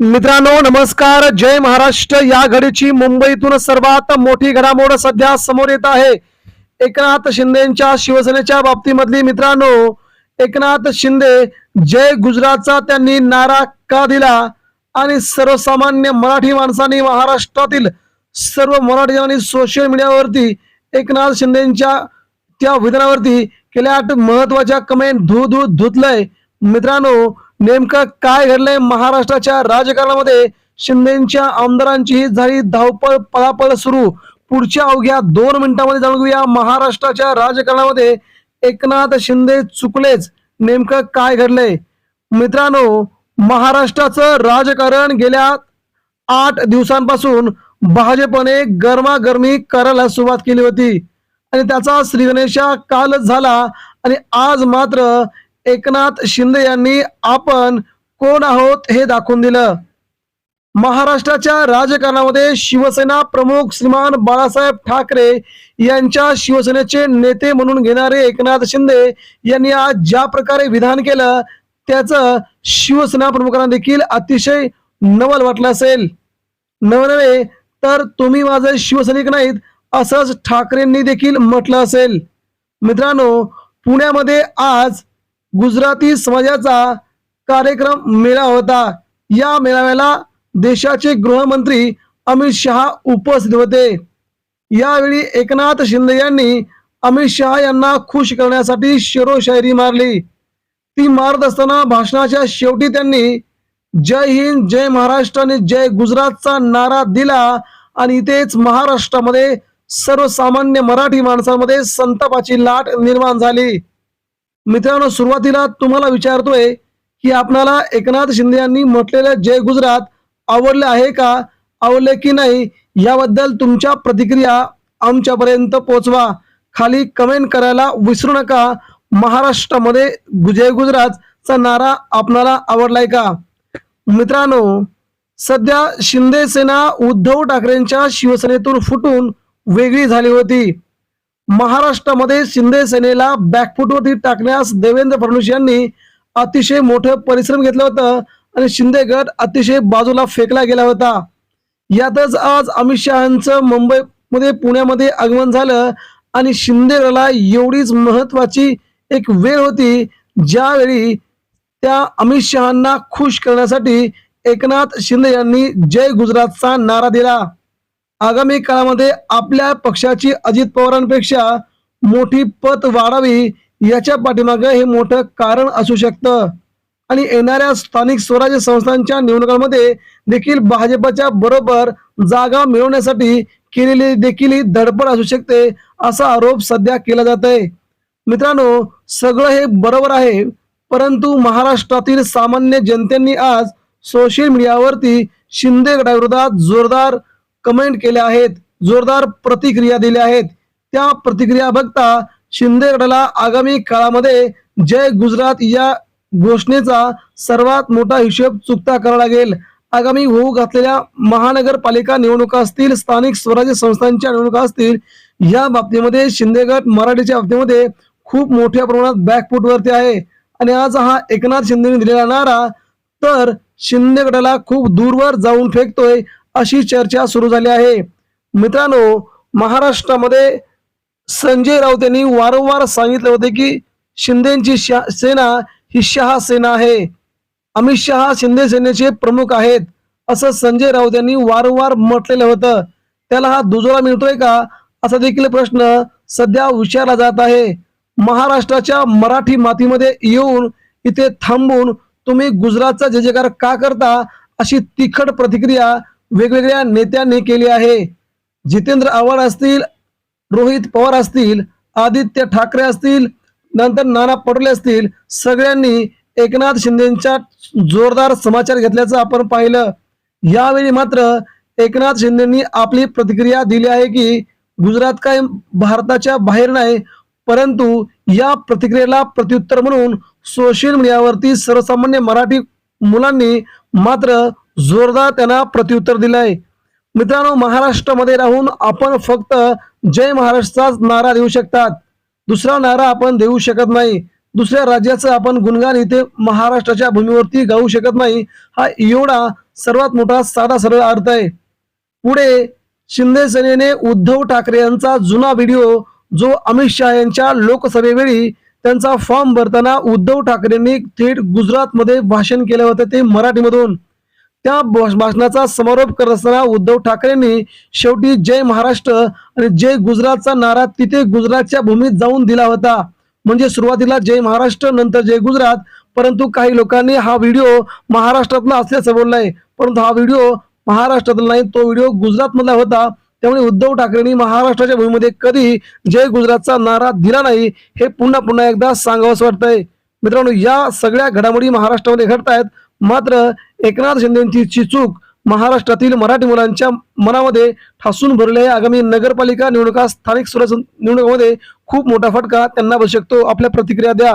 मित्रांनो नमस्कार. जय महाराष्ट्र. या घडीची मुंबईतून सर्वात मोठी घडामोड सध्या समोर येत आहे. एकनाथ शिंदेच्या शिवसेनेच्या बाबतीमधली मित्रांनो एकनाथ शिंदे जय गुजरातचा त्यांनी नारा का दिला? आणि सर्वसामान्य मराठी माणसांनी महाराष्ट्रातील सर्व मराठी सोशल मीडियावरती एकनाथ शिंदेच्या त्या विधानावरती केल्या महत्त्वाच्या कमेंट धू धू धुतलंय. मित्रांनो नेमकं काय घडलंय महाराष्ट्राच्या राजकारणामध्ये? शिंदेच्या आमदारांचीही झाली धावपळ पळापळ सुरू. पुढच्या अवघ्या दोन मिनिटांमध्ये जाणून घेऊया महाराष्ट्राच्या राजकारणामध्ये. एकनाथ शिंदे चुकलेच. नेमकं काय घडलंय? मित्रांनो महाराष्ट्राचं राजकारण गेल्या आठ दिवसांपासून भाजपने गरमागरमी करायला सुरुवात केली होती. आणि त्याचा श्रीगणेशा कालच झाला. आणि आज मात्र एकनाथ शिंदे यांनी आपण कोण आहोत हे दाखवून दिलं. महाराष्ट्राच्या राजकारणामध्ये शिवसेना प्रमुख श्रीमान बाळासाहेब ठाकरे यांच्या शिवसेनेचे नेते म्हणून घेणारे एकनाथ शिंदे यांनी आज ज्या प्रकारे विधान केलं त्याचं शिवसेना प्रमुखांना देखील अतिशय नवल वाटलं असेल. नवनवे तर तुम्ही माझे शिवसैनिक नाहीत असंच ठाकरेंनी देखील म्हटलं असेल. मित्रांनो पुण्यामध्ये आज गुजराती समाजाचा कार्यक्रम मेळा होता. या मेळाव्याला देशाचे गृहमंत्री अमित शहा उपस्थित होते. यावेळी एकनाथ शिंदे यांनी अमित शहा यांना खुश करण्यासाठी शेरोशायरी मारली. ती मारत असताना भाषणाच्या शेवटी त्यांनी जय हिंद जय महाराष्ट्र आणि जय गुजरातचा नारा दिला आणि इथेच महाराष्ट्रामध्ये सर्वसामान्य मराठी माणसांमध्ये संतापाची लाट निर्माण झाली. मित्रांनो सुरुवातीला तुम्हाला विचारतोय की आपणाला एकनाथ शिंदे यांनी म्हटलेले जय गुजरात आवडले आहे का? आवडले की नाही? याबद्दल तुमच्या प्रतिक्रिया आमच्यापर्यंत पोहोचवा खाली कमेंट करायला विसरू नका. महाराष्ट्रामध्ये जय गुजरातचा नारा आपणाला आवडलाय का? मित्रांनो सध्या शिंदे सेना उद्धव ठाकरेंच्या शिवसेनेतून फुटून वेगळी झाली होती. महाराष्ट्रामध्ये शिंदे सेनेला बॅकफुटवरती टाकण्यास देवेंद्र फडणवीस यांनी अतिशय मोठं परिश्रम घेतलं होतं आणि शिंदे गट अतिशय बाजूला फेकला गेला होता. यातच आज अमित शहांचं मुंबईमध्ये पुण्यामध्ये आगमन झालं आणि शिंदेला एवढीच महत्वाची एक वेळ होती ज्यावेळी त्या अमित शहांना खुश करण्यासाठी एकनाथ शिंदे यांनी जय गुजरातचा नारा दिला. आगामी काळामध्ये आपल्या पक्षाची अजित पवारांपेक्षा मोठी पत वाढावी याच्या पाठीमागे हे मोठं कारण असू शकतं. आणि येणाऱ्या स्थानिक स्वराज्य संस्थांच्या निवडणुकांमध्ये देखील भाजपच्या बरोबर जागा मिळवण्यासाठी केलेली देखील ही धडपड असू शकते असा आरोप सध्या केला जात आहे मित्रांनो सगळं हे बरोबर आहे परंतु महाराष्ट्रातील सामान्य जनतेने आज सोशल मीडियावरती शिंदे गटाविरोधात जोरदार कमेंट केल्या आहेत जोरदार प्रतिक्रिया दिल्या आहेत. त्या प्रतिक्रिया बघता शिंदे गटाला आगामी काळामध्ये जय गुजरात या घोषणेचा सर्वात मोठा हिशेब चुकता करावा लागेल. आगामी होऊ घातलेल्या महानगरपालिका निवडणुका असतील स्थानिक स्वराज्य संस्थांच्या निवडणुका असतील या बाबतीमध्ये शिंदे गट मराठीच्या बाबतीमध्ये खूप मोठ्या प्रमाणात बॅकफुटवरती आहे. आणि आज हा एकनाथ शिंदेने दिलेला नारा तर शिंदे गटाला खूप दूरवर जाऊन फेकतोय. अशी चर्चा सुरू झाली आहे. मित्रांनो महाराष्ट्रामध्ये संजय राऊत यांनी वारंवार सांगितले होते की शिंदेची सेना ही शहा सेना आहे. अमित शहा शिंदे सेनेचे प्रमुख आहेत असं संजय राऊत यांनी वारंवार म्हटलेलं होतं. त्याला हा दुजोरा मिळतोय का? असा देखील प्रश्न सध्या विचारला जात आहे. महाराष्ट्राच्या मराठी मातीमध्ये येऊन इथे थांबून तुम्ही गुजरातचा जय जयकार का करता अशी तिखट प्रतिक्रिया वेगवेगळ्या नेत्यांनी केली आहे. जितेंद्र आव्हाड असतील रोहित पवार असतील आदित्य ठाकरे असतील नंतर नाना पटोले असतील सगळ्यांनी एकनाथ शिंदेच्या जोरदार समाचार घेतल्याचं आपण पाहिलं. यावेळी मात्र एकनाथ शिंदेनी आपली प्रतिक्रिया दिली आहे की गुजरात काय भारताच्या बाहेर नाही परंतु या प्रतिक्रियेला प्रत्युत्तर म्हणून सोशल मीडियावरती सर्वसामान्य मराठी मुलांनी मात्र जोरदार त्यांना प्रत्युत्तर दिलंय. मित्रांनो महाराष्ट्रामध्ये राहून आपण फक्त जय महाराष्ट्राचाच नारा देऊ शकतात. दुसरा नारा आपण देऊ शकत नाही. दुसऱ्या राज्याचं आपण गुणगान इथे महाराष्ट्राच्या भूमीवरती गाऊ शकत नाही. हा एवढा सर्वात मोठा साधा सरळ अर्थ आहे. पुढे शिंदे सेनेने उद्धव ठाकरे यांचा जुना व्हिडिओ जो अमित शहा यांच्या लोकसभेवेळी त्यांचा फॉर्म भरताना उद्धव ठाकरेंनी थेट गुजरातमध्ये भाषण केलं होतं ते मराठीमधून. त्या भाष- भाषणाचा समारोप करत असताना उद्धव ठाकरेंनी शेवटी जय महाराष्ट्र आणि जय गुजरातचा नारा तिथे गुजरातच्या भूमीत जाऊन दिला होता. म्हणजे सुरुवातीला जय महाराष्ट्र नंतर जय गुजरात. परंतु काही लोकांनी हा व्हिडिओ महाराष्ट्रातला असल्याचं बोललाय. परंतु हा व्हिडिओ महाराष्ट्रातला नाही तो व्हिडिओ गुजरातमधला होता. त्यामुळे उद्धव ठाकरेंनी महाराष्ट्राच्या भूमीमध्ये कधी जय गुजरातचा नारा दिला नाही हे पुन्हा पुन्हा एकदा सांगावंसं वाटतंय. मित्रांनो या सगळ्या घडामोडी महाराष्ट्रामध्ये घडतायत. मात्र एकनाथ शिंदेची चूक महाराष्ट्रातील मराठी मुलांच्या मनामध्ये ठासून भरलेल्या आहे. आगामी नगरपालिका निवडणुका स्थानिक स्वराज्य निवडणुकामध्ये खूप मोठा फटका त्यांना बसू शकतो. आपल्या प्रतिक्रिया द्या.